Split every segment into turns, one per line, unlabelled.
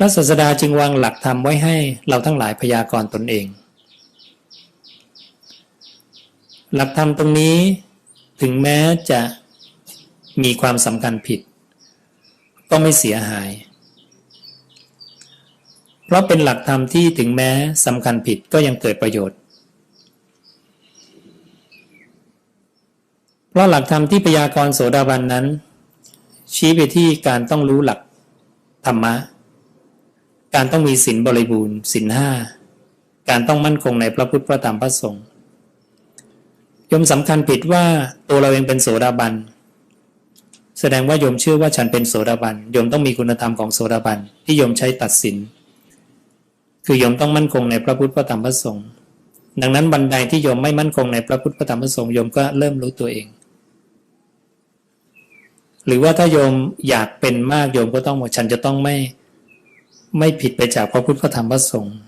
พระศาสดาจึงวางหลักธรรมไว้ให้เราทั้งหลายพยากรณ์ตนเอง หลักธรรมตรงนี้ถึงแม้จะมีความสำคัญผิด ก็ไม่เสียหาย เพราะเป็นหลักธรรมที่ถึงแม้สำคัญผิดก็ยังเกิดประโยชน์ เพราะหลักธรรมที่พยากรณ์โสดาบันนั้น ชี้ไปที่การต้องรู้หลักธรรมะ การต้องมีศีลบริบูรณ์ศีลห้าการต้องมั่นคงในพระพุทธพระธรรมพระสงฆ์ยมสำคัญผิดว่าตัวเราเองเป็นโสดาบันแสดงว่าโยมเชื่อว่าฉันเป็นโสดาบันโยมต้องมีคุณธรรมของโสดาบันที่โยมใช้ตัดสิน คือโยมต้องมั่นคงในพระพุทธพระธรรมพระสงฆ์ดังนั้นบันไดที่โยมไม่มั่นคงในพระพุทธพระธรรมพระสงฆ์โยมก็เริ่มรู้ตัวเอง หรือว่าถ้าโยมอยากเป็นมากโยมก็ต้องบอกฉันจะต้องไม่ ไม่ผิดไปจากพระพุทธพระธรรมพระสงฆ์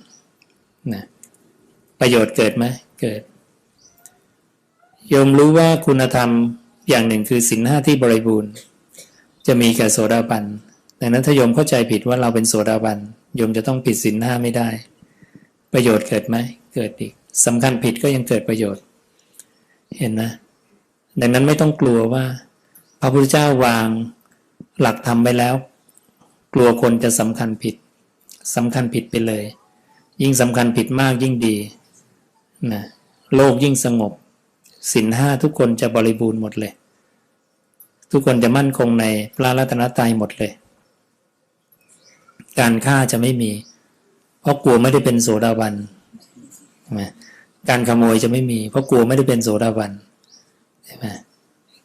นะประโยชน์เกิดไหมเกิดโยมรู้ว่าคุณธรรมอย่างหนึ่งคือสินห้าที่บริบูรณ์ จะมีแก่โสดาบันดังนั้นถ้าโยมเข้าใจผิดว่าเราเป็นโสดาบันโยมจะต้องผิดสินห้าไม่ได้ ประโยชน์เกิดไหมเกิดอีกสำคัญผิดก็ยังเกิดประโยชน์ เห็นนะดังนั้นไม่ต้องกลัวว่า พระพุทธเจ้าวางหลักธรรมไปแล้ว กลัวคนจะสำคัญผิด สำคัญผิดไปเลย ยิ่งสำคัญผิดมากยิ่งดีนะโลกยิ่งสงบสินห้าทุกคนจะบริบูรณ์หมดเลย ทุกคนจะมั่นคงในพระรัตนตรัยหมดเลย การฆ่าจะไม่มี เพราะกลัวไม่ได้เป็นโสดาบันใช่ไหมการขโมยจะไม่มี เพราะกลัวไม่ได้เป็นโสดาบันใช่ไหม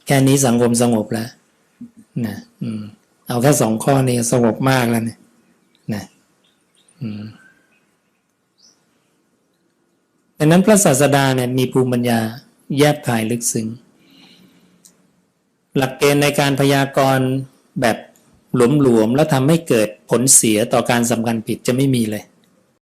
แค่นี้สังคมสงบแล้วนะอืมเอาแค่สองข้อนี้สงบมากแล้วเนี่ยนะ ดังนั้นพระศาสดาเนี่ยมีภูมิปัญญาแยบคายลึกซึ้งหลักเกณฑ์ในการพยากรณ์แบบหลวมๆแล้วทำให้เกิดผลเสียต่อการสำคัญผิดจะไม่มีเลย